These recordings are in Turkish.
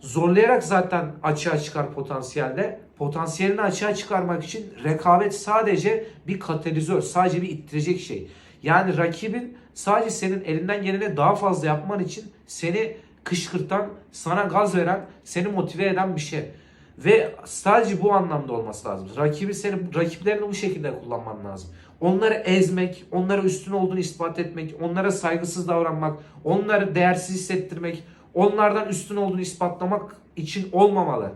zorlayarak zaten açığa çıkar potansiyelde. Potansiyelini açığa çıkarmak için rekabet sadece bir katalizör, sadece bir ittirecek şey. Yani rakibin sadece senin elinden geleni daha fazla yapman için seni kışkırtan, sana gaz veren, seni motive eden bir şey. Ve sadece bu anlamda olması lazım. Rakibi senin rakiplerini bu şekilde kullanman lazım. Onları ezmek, onlara üstün olduğunu ispat etmek, onlara saygısız davranmak, onları değersiz hissettirmek, onlardan üstün olduğunu ispatlamak için olmamalı.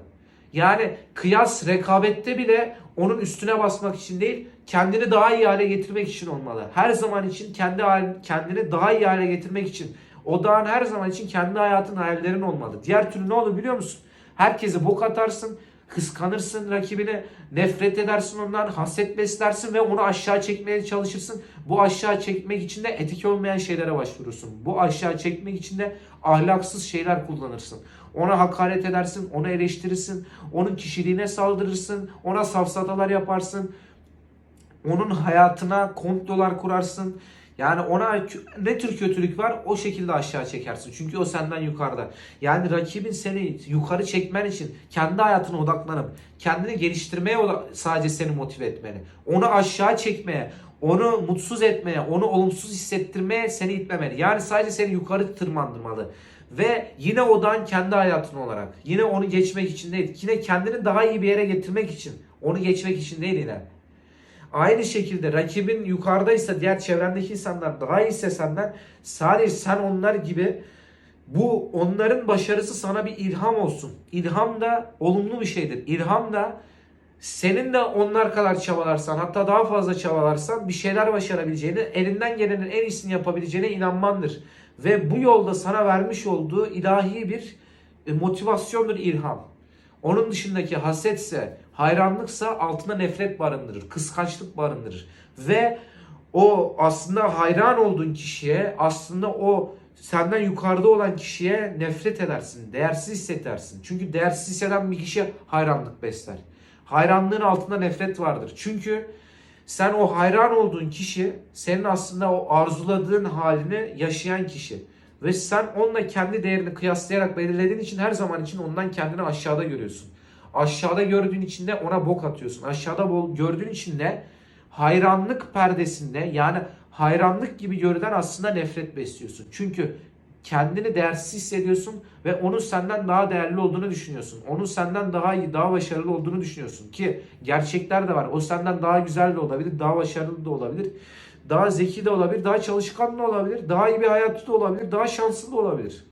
Yani kıyas rekabette bile onun üstüne basmak için değil, kendini daha iyi hale getirmek için olmalı. Her zaman için kendi kendini daha iyi hale getirmek için. Odağın her zaman için kendi hayatın hayallerin olmalı. Diğer türlü ne olur biliyor musun? Herkese bok atarsın, kıskanırsın rakibini, nefret edersin ondan, haset beslersin ve onu aşağı çekmeye çalışırsın. Bu aşağı çekmek için de etik olmayan şeylere başvurursun. Bu aşağı çekmek için de ahlaksız şeyler kullanırsın. Ona hakaret edersin, onu eleştirirsin, onun kişiliğine saldırırsın, ona safsatalar yaparsın, onun hayatına komplolar kurarsın. Yani ona ne tür kötülük var o şekilde aşağı çekersin. Çünkü o senden yukarıda. Yani rakibin seni yukarı çekmen için kendi hayatına odaklanıp kendini geliştirmeye sadece seni motive etmeli. Onu aşağı çekmeye, onu mutsuz etmeye, onu olumsuz hissettirmeye seni itmemeli. Yani sadece seni yukarı tırmandırmalı. Ve yine odan kendi hayatın olarak. Yine onu geçmek için değil. Yine kendini daha iyi bir yere getirmek için. Onu geçmek için değil yine. Aynı şekilde rakibin yukarıdaysa diğer çevrendeki insanlar daha iyiyse senden sadece sen onlar gibi bu onların başarısı sana bir ilham olsun. İlham da olumlu bir şeydir. İlham da senin de onlar kadar çabalarsan hatta daha fazla çabalarsan bir şeyler başarabileceğini, elinden gelenin en iyisini yapabileceğine inanmandır. Ve bu yolda sana vermiş olduğu ilahi bir e, motivasyondur ilham. Onun dışındaki hasetse, hayranlıksa altında nefret barındırır, kıskançlık barındırır. Ve o aslında hayran olduğun kişiye, aslında o senden yukarıda olan kişiye nefret edersin, değersiz hissedersin. Çünkü değersiz hisseden bir kişi hayranlık besler. Hayranlığın altında nefret vardır. Çünkü sen o hayran olduğun kişi senin aslında o arzuladığın halini yaşayan kişi. Ve sen onunla kendi değerini kıyaslayarak belirlediğin için her zaman için ondan kendini aşağıda görüyorsun. Aşağıda gördüğün için de ona bok atıyorsun. Aşağıda gördüğün için de hayranlık perdesinde yani hayranlık gibi görülen aslında nefret besliyorsun. Çünkü kendini değersiz hissediyorsun ve onun senden daha değerli olduğunu düşünüyorsun. Onun senden daha iyi, daha başarılı olduğunu düşünüyorsun ki gerçekler de var. O senden daha güzel de olabilir, daha başarılı da olabilir. Daha zeki de olabilir, daha çalışkan da olabilir, daha iyi bir hayatı da olabilir, daha şanslı da olabilir.